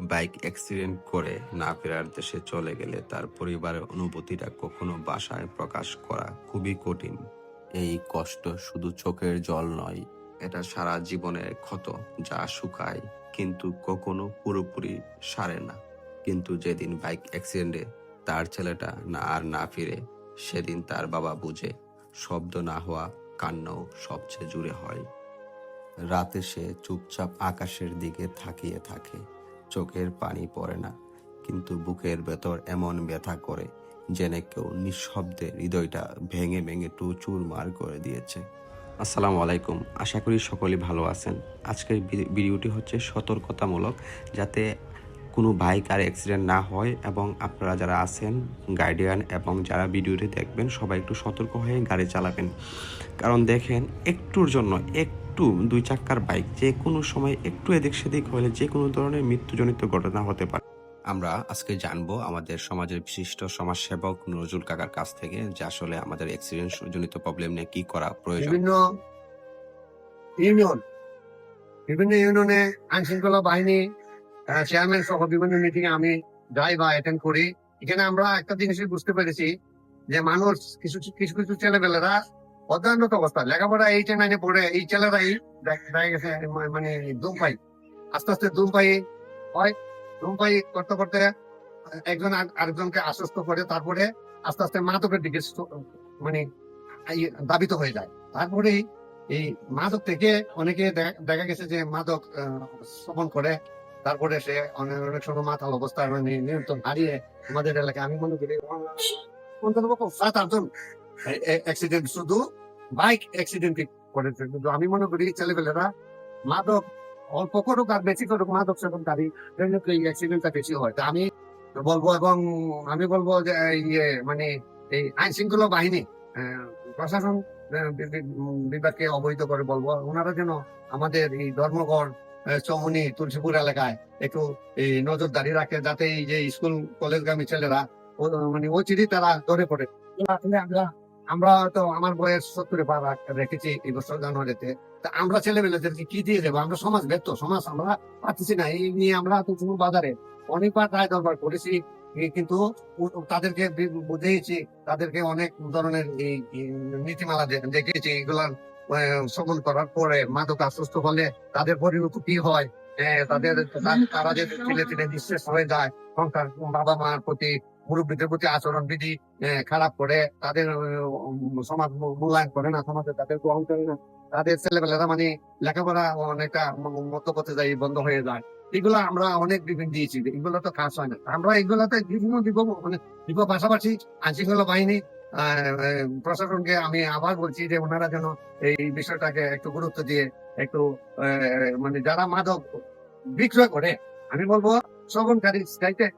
Bike accident করে না ফেরার দেশে চলে গেলে তার পরিবারের অনুভূতিটা কখনো বাসায় প্রকাশ করা খুবই কঠিন। এই কষ্ট শুধু চোখের জল নয়, এটা সারা জীবনের ক্ষত যা শুকায়, কিন্তু কখনো পুরোপুরি সারে না। কিন্তু যেদিন বাইক অ্যাক্সিডেন্টে তার ছেলেটা না আর না ফিরে, সেদিন তার বাবা বুঝে, শব্দ না হওয়া কান্নাও সবচেয়ে জুড়ে হয়। রাতে সে চুপচাপ আকাশের দিকে থাকিয়ে থাকে। চোখের পানি পড়ে না, কিন্তু বুকের ভেতর এমন ব্যথা করে যেন কেউ নিঃশব্দে হৃদয়টা ভেঙে ভেঙে টু চুরমার করে দিয়েছে। আসসালামু আলাইকুম, আশা করি সকলেই ভালো আছেন। আজকের ভিডিওটি হচ্ছে সতর্কতামূলক, যাতে কোনো বাইক আর অ্যাক্সিডেন্ট না হয় এবং আপনারা যারা আছেন গার্ডিয়ান এবং যারা ভিডিওটি দেখবেন, সবাই একটু সতর্ক হয়ে গাড়ি চালাবেন। কারণ দেখেন, একটুর জন্য একটু দুই চাক্কার বাইক যে কোনো সময় একটু এদিক সেদিক হলে যে কোনো ধরনের মৃত্যুজনিত ঘটনা হতে পারে। আমরা আজকে জানব আমাদের সমাজের বিশিষ্ট সমাজসেবক নজরুল কাকার কাছ থেকে যে আসলে আমাদের অ্যাক্সিডেন্ট জনিত প্রবলেম নিয়ে কি করা প্রয়োজন। বিভিন্ন ইউনিয়ন বিভিন্ন ইউনিয়নে আইন শৃঙ্খলা বাহিনী চেয়ারম্যান সহ বিভিন্ন মিটিং আমি যাই বা অ্যাটেন্ড করি। এখানে আমরা একটা জিনিসই বুঝতে পেরেছি যে মানুষ কিছু কিছু কিছু ছেলেবেলেরা অধ্যয়নত অবস্থা। লেখাপড়া এইটে নাইনে পড়ে, এই ছেলেরাই দেখ- গেছে মানে ধূমপাই আস্তে আস্তে ধূমপাই হয় ধূমপাই করতে করতে একজন আরেকজনকে আশ্বস্ত করে, তারপরে আস্তে আস্তে মাদকের দিকে মানে দাবিত হয়ে যায়। তারপরে এই মাদক থেকে অনেকে দেখা গেছে যে মাদক সেবন করে। তারপরে সে অনেক অনেক সময় মাতাল অবস্থায় মানে নিয়ন্ত্রণ হারিয়ে আমাদের এলাকায়। আমি মনে করি, অন্তত সাত আটজন অ্যাক্সিডেন্ট শুধু বাইক অ্যাক্সিডেন্ট করেছে। কিন্তু আমি মনে করি, ছেলেপেলেরা মাদক, অল্প করুক আর বেশি করুক, মাদক সেবনকারী এই অ্যাক্সিডেন্টটা বেশি হয়। তা আমি বলব এবং আমি বলব যে ইয়ে মানে এই আইন শৃঙ্খলা বাহিনী প্রশাসন বিভাগকে অবহিত করে বলব, ওনারা যেন আমাদের এই ধর্মগড় চৌমুনি তুলসীপুর এলাকায় একটু এই নজরদারি রাখে, যাতে এই যে স্কুল, কলেজগামী ছেলেরা মানে ওই চিঠি তারা ধরে পড়ে। আসলে আমরা আমরা তো আমার বয়স সত্তরে পা রেখেছি এই বছর জানুয়ারিতে। তা আমরা ছেলেমেয়েদেরকে কি দিয়ে দেবো? আমরা সমাজ ব্যর্থ সমাজ আমরা পাচ্ছি না এই নিয়ে আমরা তো কোনো বাজারে অনেকবার রায় দরবার করেছি। কিন্তু তাদেরকে বুঝিয়েছি তাদেরকে অনেক ধরনের এই নীতিমালা দে- দেখিয়েছি এগুলার আহ, শ্রবণ করার পরে মাদক আশ্বস্ত হলে তাদের পরিণতি কি হয়? তাদের তারা যে ছেলে ছেলে নিঃশেষ হয়ে যায় সংসার বাবা মার প্রতি মুরব্বীদের প্রতি আচরণ বিধি খারাপ করে, তাদের সমাজ মূল্যায়ন করে না, সমাজে তাদের গ্রহণ করে না, তাদের ছেলেবেলারা মানে লেখাপড়া অনেকটা ম- মধ্যপথে যাই, বন্ধ হয়ে যায়। এগুলো আমরা অনেক বিভিন্ন দিয়েছি, এগুলো তো কাজ হয় না। আমরা এগুলোতে বিভিন্ন দিব মানে দিব পাশাপাশি আইনশৃঙ্খলা বাহিনী প্রশাসনকে আমি আবার বলছি যে ওনারা যেন এই বিষয়টাকে একটু গুরুত্ব দিয়ে, একটু মানে যারা মাদক বিক্রয় করে, আমি বলব শ্রবণকারী চাইতে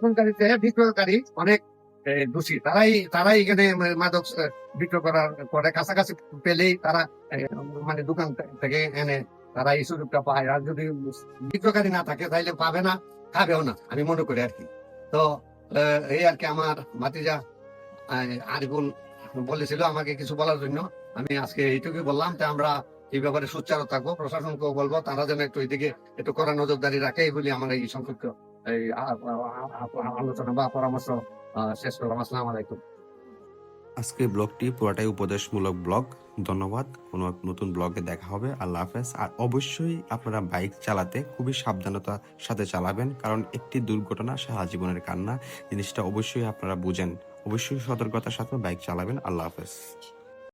শ্রবণকারীতে বিক্রয়কারী অনেক দোষী। তারাই তারাই এখানে মাদক বিক্রয় করার করে কাছাকাছি পেলেই তারা মানে দোকান থেকে এনে তারা এই সুযোগটা পায়। আর যদি বিক্রয়কারী না থাকে তাইলে পাবে না খাবেও না আমি মনে করি আর কি তো এই আর কি আমার ভাতিজা আহ, আরিফুল বলেছিল আমাকে কিছু বলার জন্য। আমি আজকে এইটুকুই বললাম যে আমরা এই ব্যাপারে সুচারু থাকব প্রশাসনকেও বলব তারা যেন একটু এইদিকে একটু কড়া নজরদারি রাখে এই বলে আমার এই সংক্ষিপ্ত এই আলোচনা বা পরামর্শ শেষ করলাম। আসসালামু আলাইকুম। আজকের ব্লগটি পুরোটাই উপদেশমূলক ব্লগ। ধন্যবাদ। কোনো এক নতুন ব্লগে দেখা হবে। আল্লাহ হাফেজ। আর অবশ্যই আপনারা বাইক চালাতে খুবই সাবধানতার সাথে চালাবেন, কারণ একটি দুর্ঘটনা সারা জীবনের কান্না। জিনিসটা অবশ্যই আপনারা বুঝেন। অবশ্যই সতর্কতার সাথে বাইক চালাবেন। আল্লাহ হাফেজ।